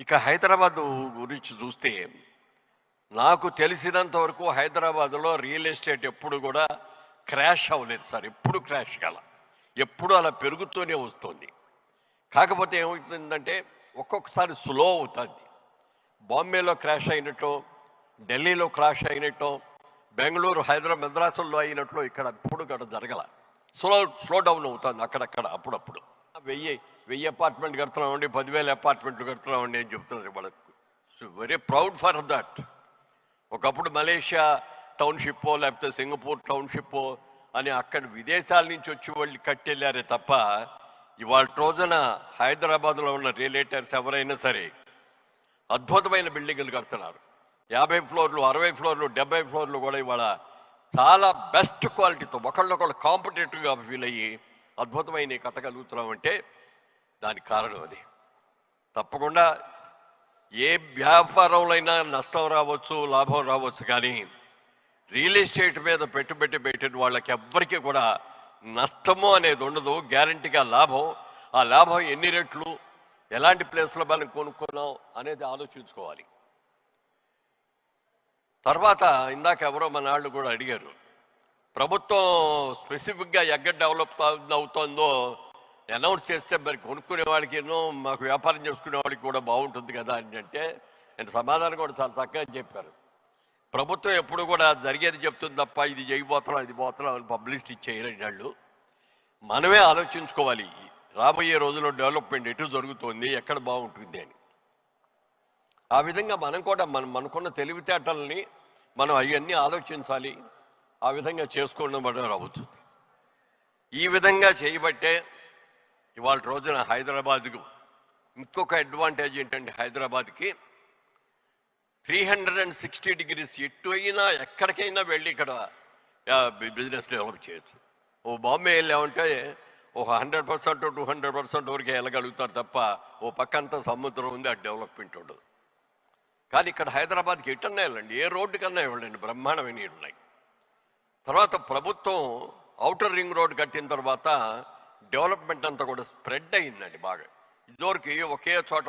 ఇక హైదరాబాద్ గురించి చూస్తే నాకు తెలిసినంత వరకు హైదరాబాద్లో రియల్ ఎస్టేట్ ఎప్పుడు కూడా క్రాష్ అవ్వలేదు సార్. ఎప్పుడు క్రాష్ కాల. ఎప్పుడు అలా పెరుగుతూనే వస్తుంది. కాకపోతే ఏమవుతుందంటే ఒక్కొక్కసారి స్లో అవుతుంది. బాంబేలో క్రాష్ అయినట్టు ఢిల్లీలో క్రాష్ అయినట్టు బెంగళూరు హైదరాబాద్ మద్రాసుల్లో అయినట్లు ఇక్కడ ఎప్పుడు ఇక్కడ జరగల. స్లో స్లో డౌన్ అవుతుంది అక్కడక్కడ అప్పుడప్పుడు. వెయ్యి వెయ్యి అపార్ట్మెంట్ కడుతున్నామండి పదివేల అపార్ట్మెంట్లు కడుతున్నామండి అని చెప్తున్నారు వాళ్ళకు. So very proud for that ఒకప్పుడు మలేషియా టౌన్షిప్ లేకపోతే సింగపూర్ టౌన్షిప్ అని అక్కడ విదేశాల నుంచి వచ్చి వాళ్ళు కట్టెళ్ళారే తప్ప ఇవాళ రోజున హైదరాబాద్లో ఉన్న రియలేటర్స్ ఎవరైనా సరే అద్భుతమైన బిల్డింగులు కడుతున్నారు. యాభై ఫ్లోర్లు అరవై ఫ్లోర్లు డెబ్బై ఫ్లోర్లు కూడా ఇవాళ చాలా బెస్ట్ క్వాలిటీతో ఒకళ్ళొకళ్ళు కాంపిటేటివ్గా ఫీల్ అయ్యి అద్భుతమైన కట్టగలుగుతున్నామంటే దానికి కారణం అది. తప్పకుండా ఏ వ్యాపారంలో అయినా నష్టం రావచ్చు లాభం రావచ్చు కానీ రియల్ ఎస్టేట్ మీద పెట్టుబడి పెట్టిన వాళ్ళకి ఎవ్వరికీ కూడా నష్టము అనేది ఉండదు గ్యారంటీగా లాభం. ఆ లాభం ఎన్ని రెట్లు ఎలాంటి ప్లేస్లో మనం కొనుక్కున్నాం అనేది ఆలోచించుకోవాలి. తర్వాత ఇందాక ఎవరో మన వాళ్ళు కూడా అడిగారు ప్రభుత్వం స్పెసిఫిక్గా ఎక్కడ డెవలప్ అవుతుందో అనౌన్స్ చేస్తే మరి కొనుక్కునే వాళ్ళకి ఎన్నో మాకు వ్యాపారం చేసుకునే వాళ్ళకి కూడా బాగుంటుంది కదా అని అంటే నేను సమాధానం కూడా చాలా చక్కగా చెప్పారు. ప్రభుత్వం ఎప్పుడు కూడా జరిగేది చెప్తుంది తప్ప ఇది చేయబోతున్నాం ఇది పోతున్నాం అని పబ్లిసిటీ చేయలేని వాళ్ళు. మనమే ఆలోచించుకోవాలి. రాబోయే రోజుల్లో డెవలప్మెంట్ ఎటు జరుగుతోంది ఎక్కడ బాగుంటుంది అని. ఆ విధంగా మనం కూడా మనం మనకున్న తెలివితేటల్ని మనం అవన్నీ ఆలోచించాలి. ఆ విధంగా చేసుకోవడం వల్ల అవుతుంది. ఈ విధంగా చేయబట్టే ఇవాళ రోజున హైదరాబాద్కు ఇంకొక అడ్వాంటేజ్ ఏంటంటే హైదరాబాద్కి three hundred and sixty degrees ఎటు అయినా ఎక్కడికైనా వెళ్ళి ఇక్కడ బిజినెస్ డెవలప్ చేయొచ్చు. ఓ బాంబే వెళ్ళామంటే ఒక hundred percent two hundred percent వరకు వెళ్ళగలుగుతారు తప్ప ఓ పక్కంతా సముద్రం ఉంది ఆ డెవలప్మెంట్ ఉండదు. కానీ ఇక్కడ హైదరాబాద్కి ఎటన్నా వెళ్ళండి ఏ రోడ్డు కన్నా వెళ్ళండి బ్రహ్మాండమైన ఉన్నాయి. తర్వాత ప్రభుత్వం ఔటర్ రింగ్ రోడ్ కట్టిన తర్వాత డెవలప్మెంట్ అంతా కూడా స్ప్రెడ్ అయిందండి బాగా. ఇదివరకు ఒకే చోట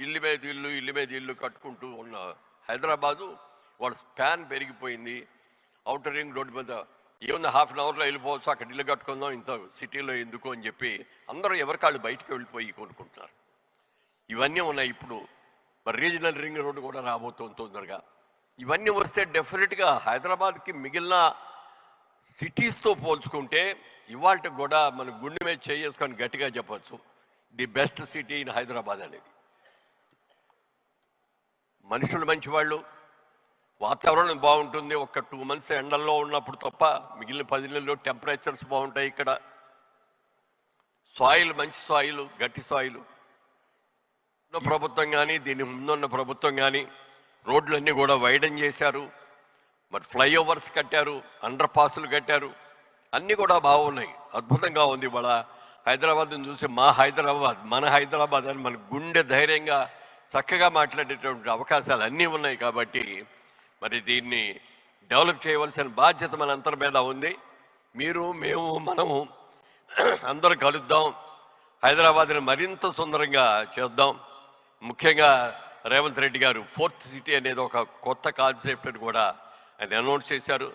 ఇల్లు మీద ఇల్లు ఇల్లు మీద ఇల్లు కట్టుకుంటూ ఉన్న హైదరాబాదు వాళ్ళ స్పాన్ పెరిగిపోయింది. అవుటర్ రింగ్ రోడ్డు మీద ఏమన్నా హాఫ్ అన్ అవర్లో వెళ్ళిపోవచ్చు అక్కడ ఇల్లు కట్టుకుందాం ఇంత సిటీలో ఎందుకు అని చెప్పి అందరూ ఎవరికాళ్ళు బయటకు వెళ్ళిపోయి కొనుక్కుంటున్నారు. ఇవన్నీ ఉన్నాయి ఇప్పుడు. మరి రీజనల్ రింగ్ రోడ్డు కూడా రాబోతుంది తొందరగా. ఇవన్నీ వస్తే డెఫినెట్గా హైదరాబాద్కి మిగిలిన సిటీస్తో పోల్చుకుంటే ఇవాళ కూడా మన గుండె మీద చేసుకొని గట్టిగా చెప్పవచ్చు the best city in Hyderabad అనేది. మనుషులు మంచివాళ్ళు వాతావరణం బాగుంటుంది. ఒక టూ మంత్స్ ఎండల్లో ఉన్నప్పుడు తప్ప మిగిలిన పది నెలల్లో టెంపరేచర్స్ బాగుంటాయి ఇక్కడ. సాయిల్ మంచి సాయిలు గట్టి సాయిలు. ఉన్న ప్రభుత్వం కానీ దీని ముందున్న ప్రభుత్వం కానీ రోడ్లన్నీ కూడా వైడన్ చేశారు. మరి ఫ్లైఓవర్స్ కట్టారు అండర్ పాసులు కట్టారు. అన్నీ కూడా బాగున్నాయి. అద్భుతంగా ఉంది ఇవాళ హైదరాబాద్ని చూసి మా హైదరాబాద్ మన హైదరాబాద్ అని మన గుండె ధైర్యంగా చక్కగా మాట్లాడేటువంటి అవకాశాలు అన్నీ ఉన్నాయి కాబట్టి మరి దీన్ని డెవలప్ చేయవలసిన బాధ్యత మన అందరి మీద ఉంది. మీరు మేము మనము అందరూ కలుద్దాం. హైదరాబాద్ని మరింత సుందరంగా చేద్దాం. ముఖ్యంగా రేవంత్ రెడ్డి గారు ఫోర్త్ సిటీ అనేది ఒక కొత్త కాన్సెప్ట్ని కూడా ఆయన అనౌన్స్ చేశారు.